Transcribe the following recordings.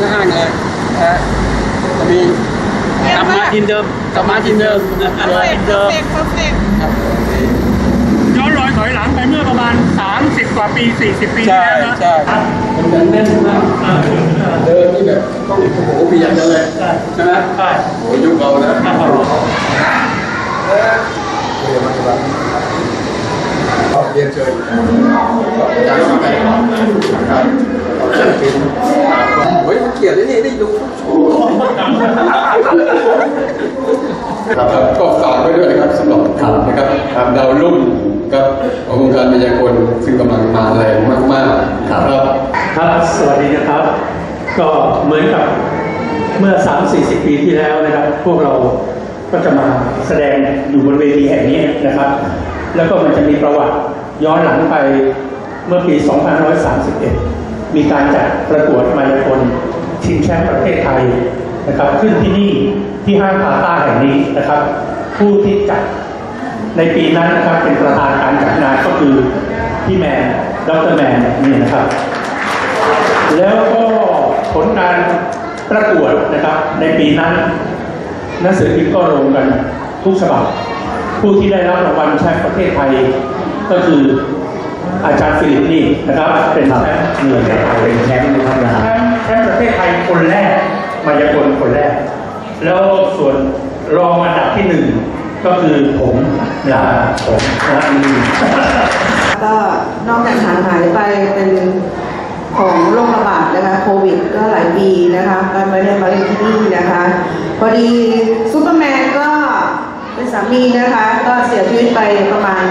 ครับผมข้างเลยจะมีกลับมาทินเดิมกลับมาทินเดิมนะกลับมเดิมย้อนรอยถอยหลังไปเมื่อประมาณ 30 กว่าปี 40 ปีที่แล้วนะใช่ใช่ผมันแน่นมากเดินนี่แบบต้องโอ้โหเบียดกันเลยใช่ไหมใช่โอ้ยยุคเรานะขอเรียนเชิญอาจารย์สมัยครับเป็น โอ้ยเกียรตินี่ได้ดูครับก็ฝากไว้ด้วยนะครับสำหรับนะครับดาวรุ่งครับของวงการมายากลซึ่งกำลังมาแรงมากๆครับครับสวัสดีนะครับ ก็เหมือนกับเมื่อ 3-40 ปีที่แล้วนะครับ พวกเราก็จะมาแสดงอยู่บนเวทีแห่งนี้นะครับ แล้วก็มันจะมีประวัติย้อนหลังไปเมื่อปี 2531 มีการจัดประกวดมายากลชิงแชมป์ประเทศไทยนะครับ ขึ้นที่นี่ที่ห้างพาต้าแห่งนี้นะครับ ผู้ที่จัดในปีนั้นนะครับเป็นประธานการจัดงานก็คือพี่แมนดรแมนนี่นะครับ แล้วก็ผลการประกวดนะครับในปีนั้นหนังสือพิมพ์ก็ลงกันทุกฉบับ ผู้ที่ได้รับรางวัลแชมป์ประเทศไทย ก็คือ อาจารย์ฟิลิปนี่นะครับ เป็นแชมป์เหนือประเทศไทยเป็นแชมป์นะครับแชมป์แชมป์ประเทศไทยคนแรก มายากลคนแรก แล้วส่วนรองอันดับที่หนึ่งก็คือผมลาผมนะอืมก็นอกจากห่างหายไปเป็นของโรคระบาดนะคะโควิดก็หลายปีนะคะก็ไม่ได้มาเล่นที่นี่นะคะพอดีซูเปอร์แมนก็เป็นสามีนะคะ ก็เสียชีวิตไปประมาณ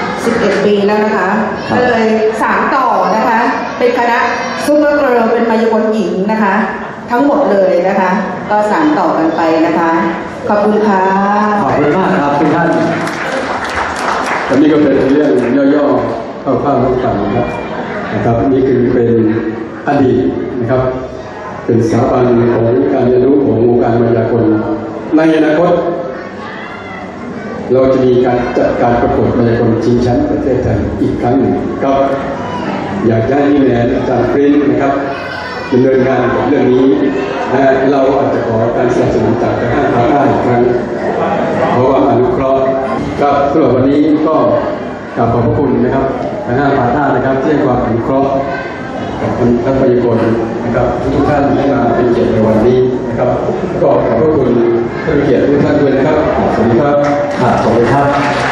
11 ปีแล้วนะคะ ก็เลยสานต่อนะคะ เป็นคณะซูเปอร์เกิร์ลเป็นมายากลหญิงนะคะ ทั้งหมดเลยนะคะ ก็สานต่อกันไปนะคะ ขอบคุณค่ะขอบคุณมากครับทุกท่านอันนี้ก็เป็นเรื่องย่อๆคร่าวๆให้ฟังนะครับนะครับนี่คือเป็นอดีตนะครับ เป็นสถาบันของการเรียนรู้ของวงการมายากลในอนาคตเราจะมีการจัดการประกวดมายากลชิงแชมป์ประเทศไทยอีกครั้งหนึ่งก็ อยากจะให้พี่แมนอาจารย์ปริ้นนะครับดำเนินงานกับเรื่องนี้และเราอาจจะขอการสนับสนุนจากทางภาคใต้อีกครั้งเพราะว่าอนุเคราะห์ก็สำหรับวันนี้ก็กราบขอบพระคุณนะครับทางห้างผาท่านะครับที่ให้ความอนุเคราะห์กับท่านท่านพยากรนะครับทุกท่านได้มาเป็นเกียรติในวันนี้นะครับ ก็ขอบพระคุณท่านเกียรติทุกท่านด้วยนะครับสวัสดีครับขอบคุณครับ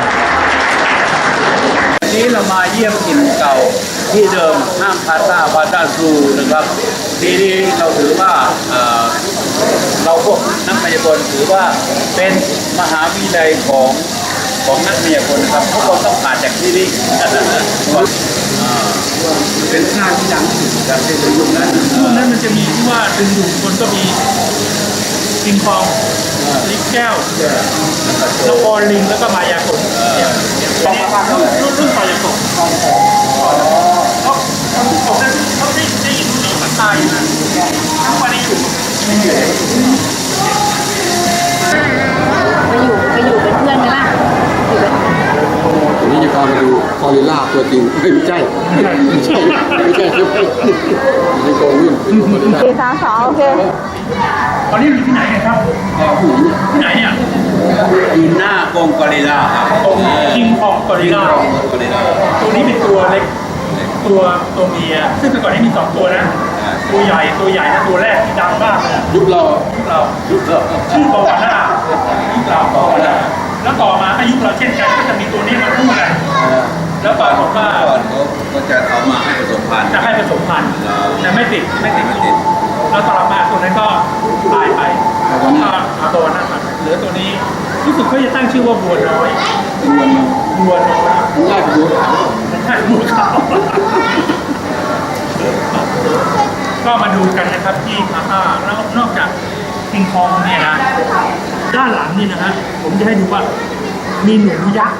นนี้เรามาเยี่ยมถิ่นเก่าที่เดิมห้างพาซาพาซาซูนะครับทีนี้เราถือว่าเอ่อเราพวกนักมายากลถือว่าเป็นมหาวิทยาลัยของของนักมายากลนะครับทุกคนต้องผ่านจากที่นี่อ่าเป็นห้างที่ดังที่สุดจากในยุคนั้นช่วงนั้นมันจะมีที่ว่าดึงดูดคนก็มีลิงคองลิงแก้วละครลิงแล้วก็มายากลเนี่ยอันนี้รุ่นรุ่นมายากลเพราะเพราะผมนั้นเขาได้ได้ยินรุ่นนี้มันตายนะทั้งวันนี้อยู่ไม่อยู่ ไปอยู่ไปอยู่เป็นเพื่อนไหมล่ะอยู่เป็น วันนี้จะพามาดูคอริล่าตัวจริงไม่ใช่ ไม่ใช่ ไม่ใช่ไม่ใช่ไม่โกงรุ่นสี่สามสองโอเคตอนนี้อยู่ที่ไหนนี่ยครับที่ไหนเนี่ยอยู่หน้ากองกอริลลาครับตรงคิงคองกอริลลากริลาตัวนี้เป็นตัวเล็กตัวตัวเมียซึ่งแต่ก่อนนี้มีสองตัวนะ ตัวใหญ่ตัวใหญ่นะตัวแรกที่ดังมากเลยยุคเรายุคเรายุคเราชื่อบาวาน่ายุคเราบาวาน่า แล้วต่อมาอายุคเราเช่นกันก็จะมีตัวนี้มาคู่กัน แล้วปรากฏว่าก่อนเขาก็จะเอามาให้ผสมพันธุ์จะให้ผสมพันธุ์แต่ไม่ติดไม่ติดไม่ติดแล้วต่อมาตัวนั้นก็ตายไปก็เอาตัวนั้นมาเหลือตัวนี้รู้สึกเขาจะตั้งชื่อว่าบัวน้อยเป็นวันบัวน้อยง่ายกว่ายุคใช่บัวขาวก็มาดูกันนะครับที่พาต้าแล้วนอกจาก คิงคองเนี่ยนะด้านหลังนี่นะฮะผมจะให้ดูว่า มีหนูยักษ์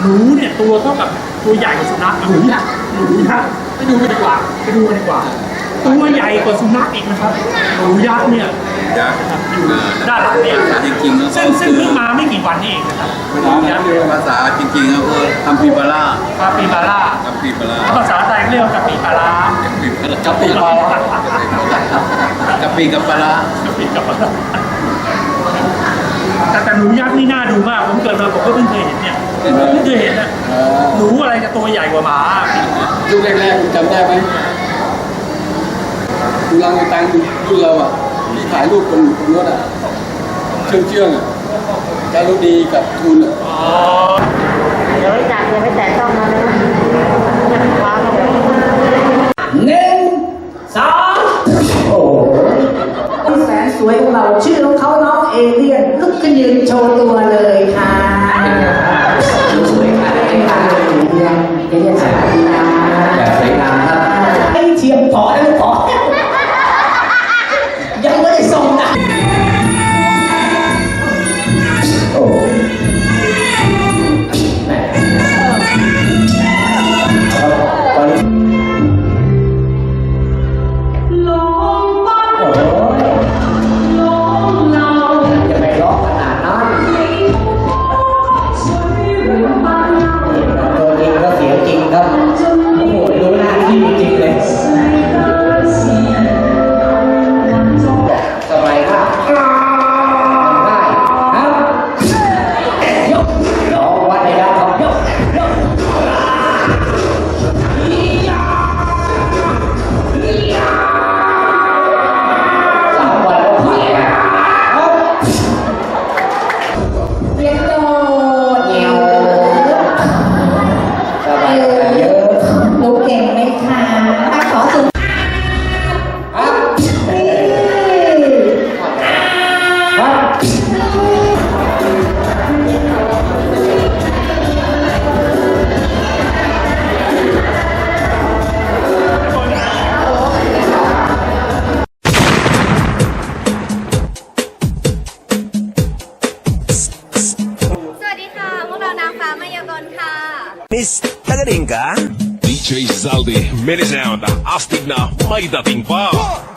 หนูเนี่ยตัวเท่ากับตัวใหญ่กว่าสุนัขหนูยักษ์หนูยักษ์ไปดูกันดีกว่าไปดูกันดีกว่าตัวใหญ่กว่าสุนัขอีกนะครับหนูยักษ์เนี่ยยักษ์นะครับอยู่อ่าด้านหลังเนี่ยภาษาจริงๆแล้วก็ซึ่งซึ่งเพิ่งมาไม่กี่วันนี่เองนะครับหนูยักษ์ภาษาจริงๆก็คือคัมพีบาร่าคาปิบาร่าคัมพีบาร่าภาษาไทยเรียกว่ากัปปิปลาร้าคัมพีบาร่ากัปปิปลาร้า ปิกับปลาร้าปิดกลับมาแต่แต่หนูยักษ์นี่น่าดูมาก ผมเกิดมาผมก็เพิ่งเคยเห็นเนี่ยเพิ่งเคยเห็นนะหนูอะไรจะตัวใหญ่กว่าหมายุคแรกๆจำได้ไหมดูรังตังรุ่นเราอะที่ถ่ายรูปบนบนรถอะเชื่องเชื่องๆอะจารุดีกับทุนอะเดี๋ยวจัดเดี๋ยวไปแตะต้องมาเล Miss, taga ka? DJ Zaldi, Meriseanda, astig na may dating pa. One.